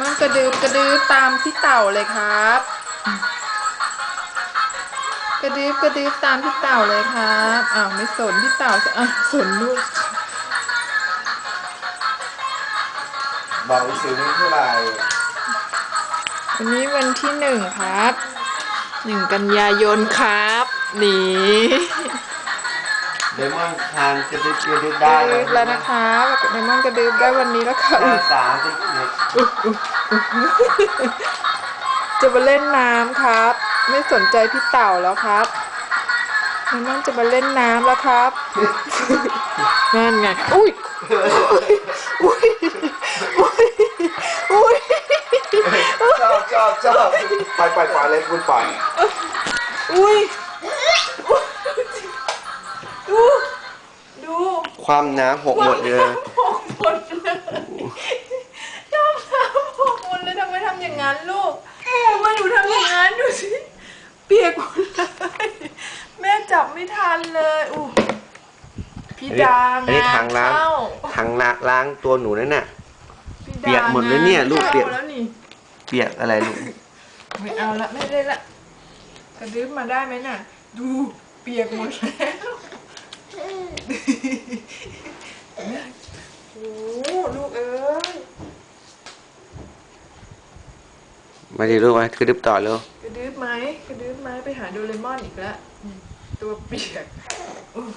มันกระดืบกระดืบตามพี่เต่าเลยครับ กระดืบกระดืบตามพี่เต่าเลยครับอ้าวไม่สนพี่เต่าอะสนลูกบอกอีสิวนี่เท่าไหร่วันนี้วันที่หนึ่งครับหนึ่งกันยายนครับหนี เดมอนทานกระดึ๊บกระดึ๊บกได้ระดืบแล้วนะครับไดมอนกระดืบได้วันนี้แล้วครับแค่สามสิบเอ็ดจะมาเล่นน้ำครับ ไม่สนใจพี่เต่าแล้วครับไดมอนจะมาเล่นน้ำแล้วครับนั่นไงอุ้ยอุ้ยอุ้ยอุ้ยชอบชอบชอบปล่อยปล่อยปล่อยเลยคุณปล่อย ความน้ำหกหมดเลยหกหมดเลยชอบน้ำหกหมดเลยทำไมทำอย่างนั้นลูกทำไมหนูทำอย่างนั้นดูสิเปียกหมดเลยแม่จับไม่ทันเลยอู้พี่ดาอันนี้ถังล้างเข้ถังน้ำล้างตัวหนูนั่นน่ะพี่เปียกหมดเลยเนี่ย ลูกเปียกอาแล้วนี่เปียกอะไรลูกไม่เอาละไม่เล่นละกระดึ๊บมาได้ไหมน่ะ ดูเปียกหมดแล้ว โอ้ลูกเอ้ยมาดิลูกมากระดึ๊บต่อเร็วกระดึ๊บไหมกระดึ๊บไหมไปหาโดเรมอนอีกแล้วอืมตัวเปียก